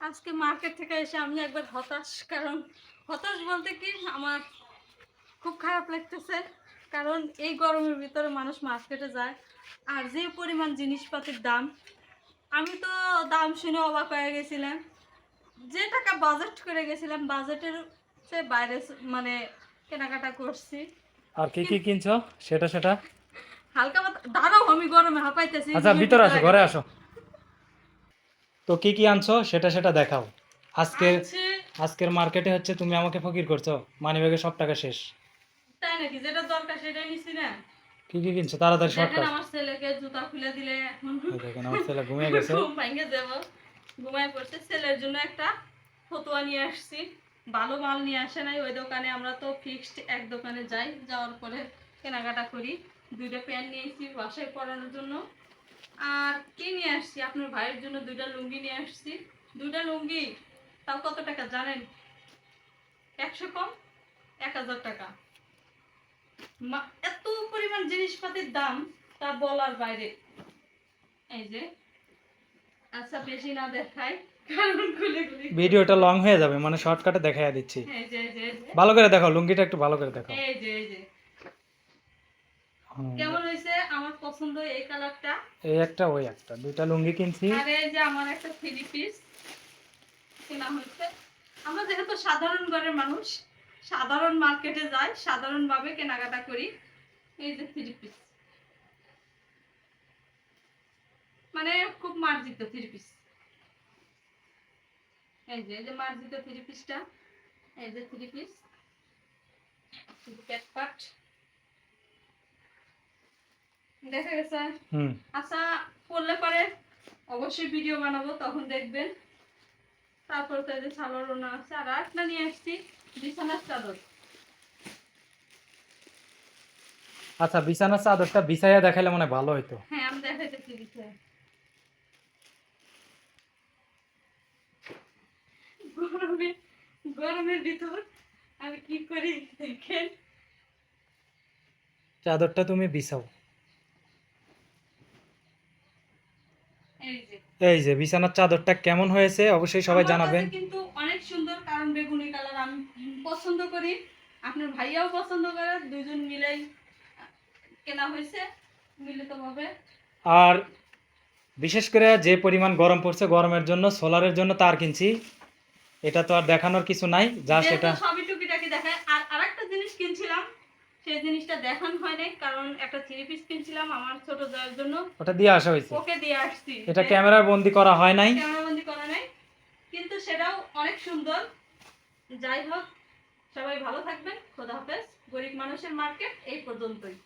আজকে মার্কেট থেকে এসে আমি একবার হতাশ কারণ হতাশ বলতে কি আমার খুব খারাপ লাগতেছে। কারণ এই গরমের ভিতরে মানুষ মার্কেটে যায় আর যে পরিমাণ জিনিসপাতির দাম আমি তো দাম শুনে অবাক হয়ে গেছিলাম। যে টাকা বাজেট করে গেছিলাম বাজেটের সে বাইরে মানে কেনাকাটা করছি। আর কি কি কিনছো? সেটা সেটা? হালকা দাঁড়াও আমি গরমে হাঁপাইতেছি আচ্ছা ভিতরে আসো ঘরে আসো। তো কি কি আনছো সেটা সেটা দেখাও। আজকে আজকের মার্কেটে হচ্ছে তুমি আমাকে ফকির করছ মানি ব্যাগে সব টাকা শেষ। তাই নাকি? যেটা দরকার সেটাই নিছি না। কি কি কিনছো? তাড়াতাড়ি দেখেন শর্টকাট আমার ছেলেকে জুতা খুলে দিলে এখন। দেখেন আমার ছেলে ঘুমিয়ে গেছে। ঘুম ভেঙে যাব। ঘুমায় পড়ছে। ছেলের জন্য একটা ফতুয়া নিয়ে আসছি। ভালো মাল নিয়ে আসে নাই। ওই দোকানে আমরা তো ফিক্সড এক দোকানে যাই। যাওয়ার পরে কেনাকাটা করি। দুইটা প্যান্ট নিয়েছি বাসায় পরানোর জন্য। আর কি নিয়ে আসছি? আপনার ভাইয়ের জন্য দুইটা লুঙ্গি নিয়ে আসছি। দুইটা লুঙ্গি? তাও কত টাকা জানেন? একশো কম? এক হাজার টাকা। এত পরিমাণ জিনিসপাতির দাম তা বলার বাইরে। এই যে আচ্ছা বেশি না দেখাই ভিডিওটা লং হয়ে যাবে মানে শর্টকাটে দেখাইয়া দিচ্ছি। ভালো করে দেখাও লুঙ্গিটা একটু ভালো করে দেখাও। এই যে এই যে। কেমন হয়েছে? আমার পছন্দ এই কালারটা। এই একটা ওই একটা। দুইটা লুঙ্গি কিনছি। আর এই যে আমার একটা থ্রি পিস কেনা হয়েছে। আমরা যেহেতু সাধারণ ঘরের মানুষ সাধারণ মার্কেটে যাই সাধারণভাবে কেনাকাটা করি। এই যে থ্রি পিস মানে খুব মার্জিত থ্রি পিস এই যে এই যে মার্জিত থ্রি পিসটা এই যে থ্রি পিস প্যাট দেখা গেছে। আচ্ছা করলে পরে অবশ্যই ভিডিও বানাবো তখন দেখবেন। তারপর তো যে ওনা আছে আর একটা নিয়ে আসছি বিছানার চাদর। আচ্ছা বিছানার চাদরটা বিছাইয়া দেখাইলে মনে ভালো হইতো। হ্যাঁ আমি দেখাইতেছি গরমে গরমের ভিতর আমি কি করি দেখেন। চাদরটা তুমি বিছাও। এই যে বিছানার চাদরটা কেমন হয়েছে? অবশ্যই সবাই জানাবেন। কিন্তু অনেক সুন্দর কারণ বেগুনি কালার আমি পছন্দ করি। আপনার ভাইয়াও পছন্দ করে দুজন মিলেই কেনা হয়েছে মিলিতভাবে। আর বিশেষ করে যে পরিমাণ গরম পড়ছে গরমের জন্য সোলারের জন্য তার কিনছি। এটা তো আর দেখানোর কিছু নাই যা সেটা সবই টুকিটাকি দেখায়। আর আরেকটা জিনিস কিনছিলাম সেই জিনিসটা দেখানো হয় নাই কারণ একটা থ্রি পিস কিনছিলাম আমার ছোট দয়ের জন্য। ওটা দিয়ে আসা হয়েছে। ওকে দিয়ে আসছি। এটা ক্যামেরার বন্দি করা হয় নাই। ক্যামেরা বন্দি করা নাই। কিন্তু সেটাও অনেক সুন্দর। যাই হোক সবাই ভালো থাকবেন। খোদা হাফেজ। গরিব মানুষের মার্কেট এই পর্যন্তই।